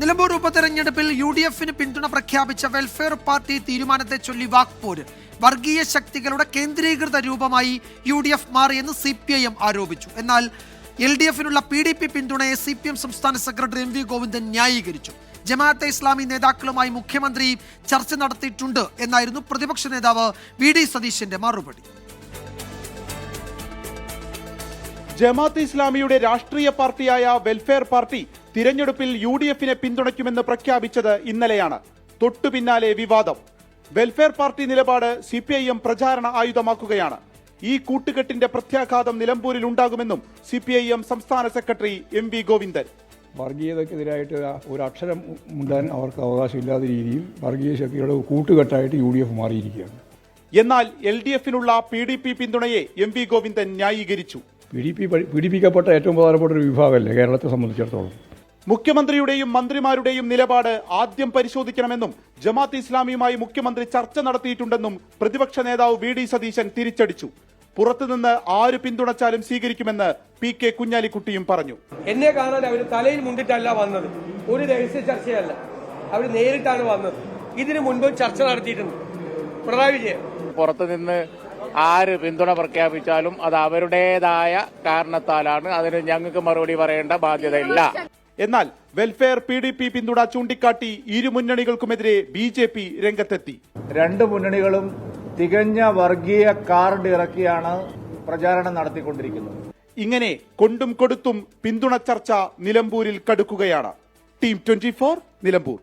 നിലമ്പൂർ ഉപതെരഞ്ഞെടുപ്പിൽ U D എഫിന് പിന്തുണ പ്രഖ്യാപിച്ച വെൽഫെയർ പാർട്ടി തീരുമാനത്തെ ചൊല്ലി വാക്പോര്. വർഗീയ ശക്തികളുടെ കേന്ദ്രീകൃത രൂപമായി യു ഡി എഫ് മാറിയെന്ന് സി പി ഐ എം ആരോപിച്ചു. എന്നാൽ എൽ ഡി എഫിനുള്ള പി ഡി പി പിന്തുണയെ സി പി എം സംസ്ഥാന സെക്രട്ടറി എം വി ഗോവിന്ദൻ ന്യായീകരിച്ചു. ജമാഅത്തെ ഇസ്ലാമി നേതാക്കളുമായി മുഖ്യമന്ത്രി ചർച്ച നടത്തിയിട്ടുണ്ട് എന്നായിരുന്നു പ്രതിപക്ഷ നേതാവ് വി ഡി സതീശന്റെ മറുപടി. ജമാഅത്ത് ഇസ്ലാമിയുടെ രാഷ്ട്രീയ പാർട്ടിയായ വെൽഫെയർ പാർട്ടി തിരഞ്ഞെടുപ്പിൽ യു ഡി എഫിനെ പിന്തുണയ്ക്കുമെന്ന് പ്രഖ്യാപിച്ചത് ഇന്നലെയാണ്. തൊട്ടു പിന്നാലെ വിവാദം. വെൽഫെയർ പാർട്ടി നിലപാട് സി പി ഐ എം പ്രചാരണ ആയുധമാക്കുകയാണ്. ഈ കൂട്ടുകെട്ടിന്റെ പ്രത്യാഘാതം നിലമ്പൂരിൽ ഉണ്ടാകുമെന്നും സി പി ഐ എം സംസ്ഥാന സെക്രട്ടറി എം വി ഗോവിന്ദൻ. വർഗീയതയ്ക്കെതിരായിട്ട് ഒരു അക്ഷരം ഉണ്ടാൻ അവർക്ക് അവകാശമില്ലാത്ത രീതിയിൽ വർഗീയ ശക്തിയുടെ കൂട്ടുകെട്ടായിട്ട് യു ഡി എഫ് മാറിയിരിക്കുകയാണ്. എന്നാൽ എൽ ഡി എഫിനുള്ള പി ഡി പി പിന്തുണയെ എം വി ഗോവിന്ദൻ ന്യായീകരിച്ചു. പി ഡി പി പീഡിപ്പിക്കപ്പെട്ട ഏറ്റവും പ്രധാനപ്പെട്ട ഒരു വിഭാഗമല്ലേ? കേരളത്തെ സംബന്ധിച്ചിടത്തോളം. മുഖ്യമന്ത്രിയുടെയും മന്ത്രിമാരുടെയും നിലപാട് ആദ്യം പരിശോധിക്കണമെന്നും ജമാത്ത് ഇസ്ലാമിയുമായി മുഖ്യമന്ത്രി ചർച്ച നടത്തിയിട്ടുണ്ടെന്നും പ്രതിപക്ഷ നേതാവ് വി ഡി സതീശൻ തിരിച്ചടിച്ചു. പുറത്തുനിന്ന് ആര് പിന്തുണച്ചാലും സ്വീകരിക്കുമെന്ന് പി കെ കുഞ്ഞാലിക്കുട്ടിയും പറഞ്ഞു. എന്നെ കാണാൻ അവർ തലയിൽ മുണ്ടിട്ടല്ല വന്നത്. ഒരു രഹസ്യ ചർച്ചയല്ല. അവർ നേരിട്ടാണ് വന്നത്. ഇതിനു മുൻപ് ചർച്ച നടത്തിയിട്ടുണ്ട്. പിണറായി വിജയൻ. പുറത്തുനിന്ന് ആര് പിന്തുണ പ്രഖ്യാപിച്ചാലും അത് അവരുടേതായ കാരണത്താലാണ്. അതിന് ഞങ്ങൾക്ക് മറുപടി പറയേണ്ട ബാധ്യതയില്ല. എന്നാൽ വെൽഫെയർ പി ഡി പി പിന്തുണ ചൂണ്ടിക്കാട്ടി ഇരു മുന്നണികൾക്കുമെതിരെ ബി ജെ പി രംഗത്തെത്തി. രണ്ട് മുന്നണികളും തികഞ്ഞ വർഗീയ കാർഡ് ഇറക്കിയാണ് പ്രചാരണം നടത്തിക്കൊണ്ടിരിക്കുന്നത്. ഇങ്ങനെ കൊണ്ടും കൊടുത്തും പിന്തുണ ചർച്ച നിലമ്പൂരിൽ കടുക്കുകയാണ്. Team twenty Nilambur.